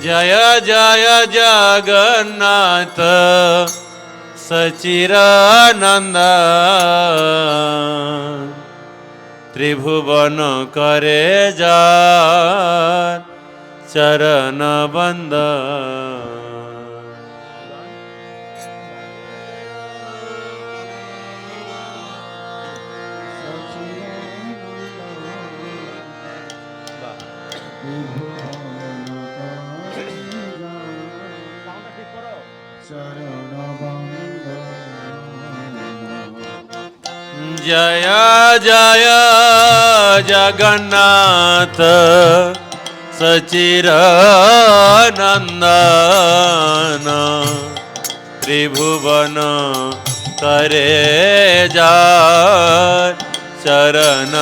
जय जय जगन्नाथ सचिरानन्द। त्रिभुवन करे जा चरण बंद जय जय जगन्नाथ। सचिरानन्दन त्रिभुवन करे जा चरण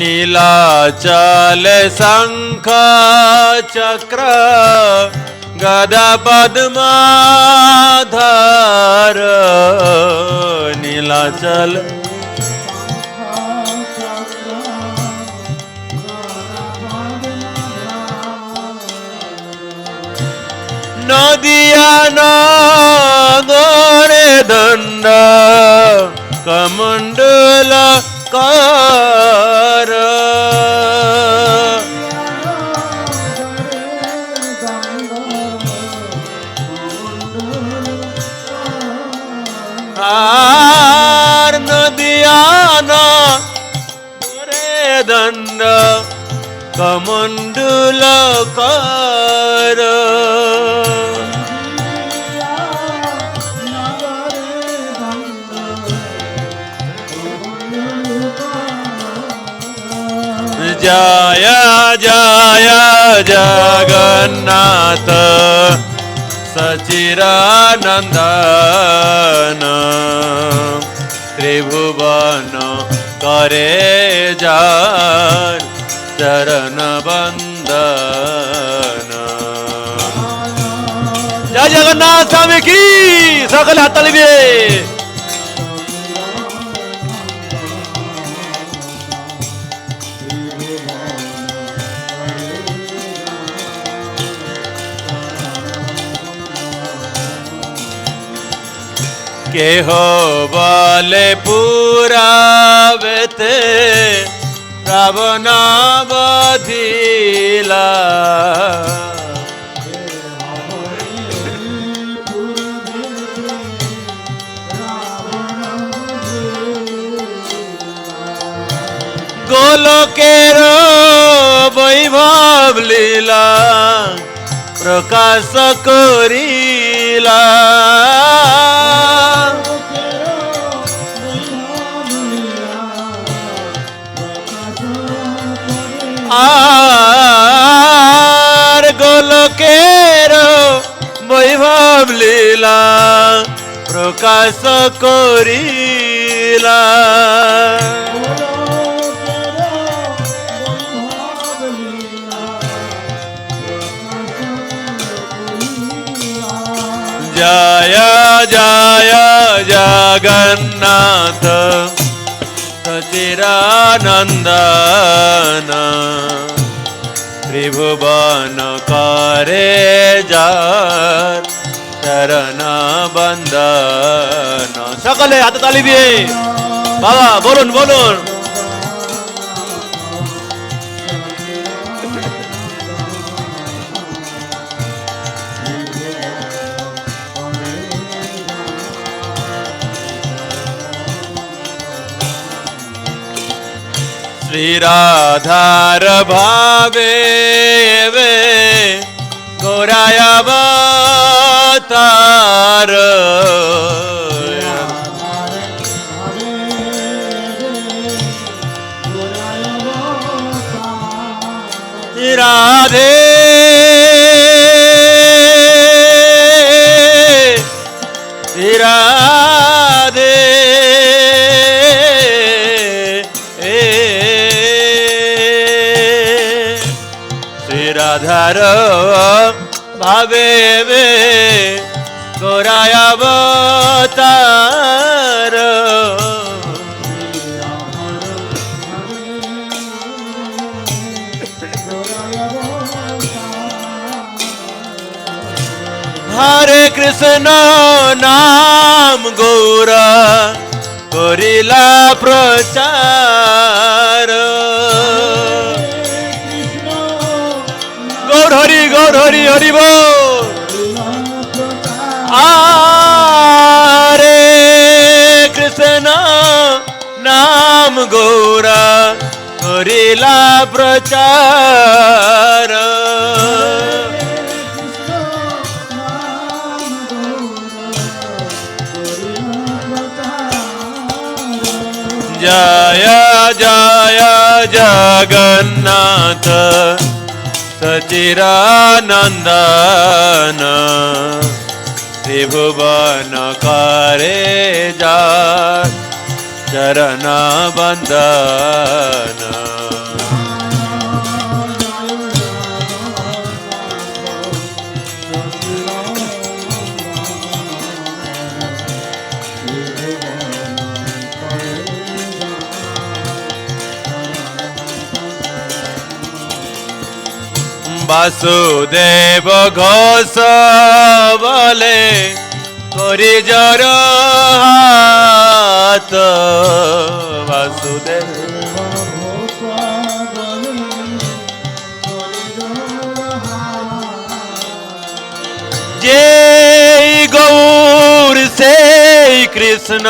नीलाचल शंख चक्र गदा पद्माधर नीलाचल নদিয়া নগরে দণ্ড কমণ্ডল কর दंड कमंडल कर। जाया जाया जगन्नाथ सचिरानंदन त्रिभुवन કરે જાર ચરણ બંદન જય જગન્નાથ સ્વામી કી સકલ હાથલવે কেহ বলে পুরাবেতে রাবণ বধিলা গোলকের বৈভব লীলা প্রকাশ করিলা। আর গোলকের বৈভব লীলা প্রকাশ করিলা। জয় জয় জগন্নাথ। সচিরানন্দন ত্রিভুবন করে যার চরণ বন্দন সকলে হাতে তালি দিয়ে। বাবা বলুন বলুন। શ્રી રાધાર ભાવે વે ગોરાયા તાર রাধার ভাবে বে গোরায় অবতার হরে কৃষ্ণ নাম গৌরা করিলা প্রচার। गौर हरि गौर हरि हरि बो आरे कृष्ण नाम गौरा हरिला प्रचार जाया जाया जगन्नाथ સચિરાનંદન ત્રિભુવન કરે જા ચરણ બંદન বাসুদেব ঘোষ বলে করি জর হাত বাসুদেব যে গৌর সেই কৃষ্ণ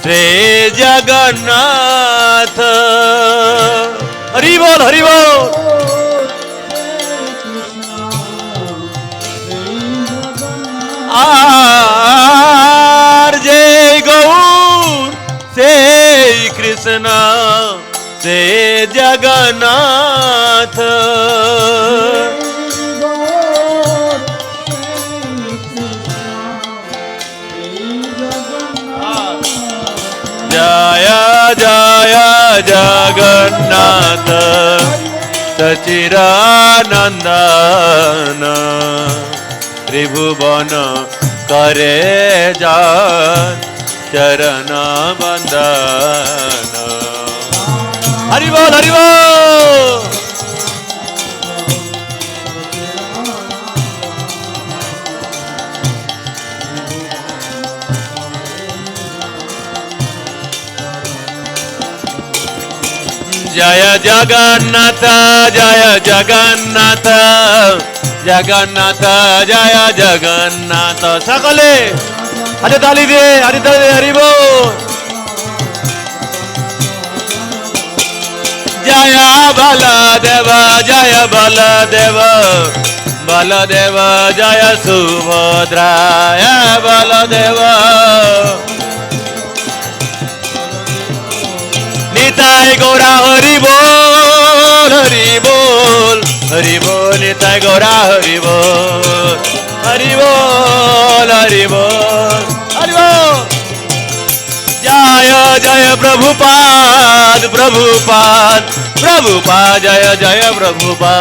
শ্রী জগন্নাথ হরি বল वासना से जगन्नाथ। जाया जाया जगन्नाथ। सचिरानन्दन त्रिभुवन करे जा चरण बंदन। হরি বল হরি বল। জয় জগন্নাথ জয় জগন্নাথ জগন্নাথ, জয় জগন্নাথ। সকলে, হাতে তালি দিয়ে, হাতে তালি भला देव, जय बल देव। बल देव, जय सुभद्राय बल देव। निताय गौरा हरि बोल हरि बोल। हरि बोल, निताय गौरा हरि बोल। हरि बोल हरि बोल। हरि बोल। जय जय प्रभुपाद प्रभुपाद। प्रभुपा जय जय प्रभुपा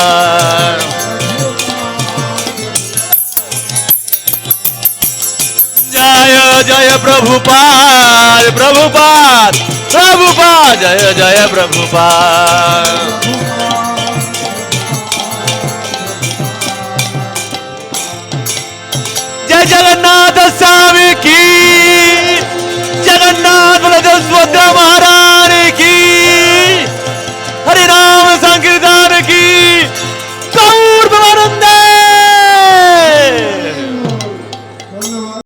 जय जय प्रभुपाल प्रभुपाल प्रभुपाल जय जय प्रभुपाल जय जगन्नाथ स्वामी की, जगन्नाथ रजस्वतमा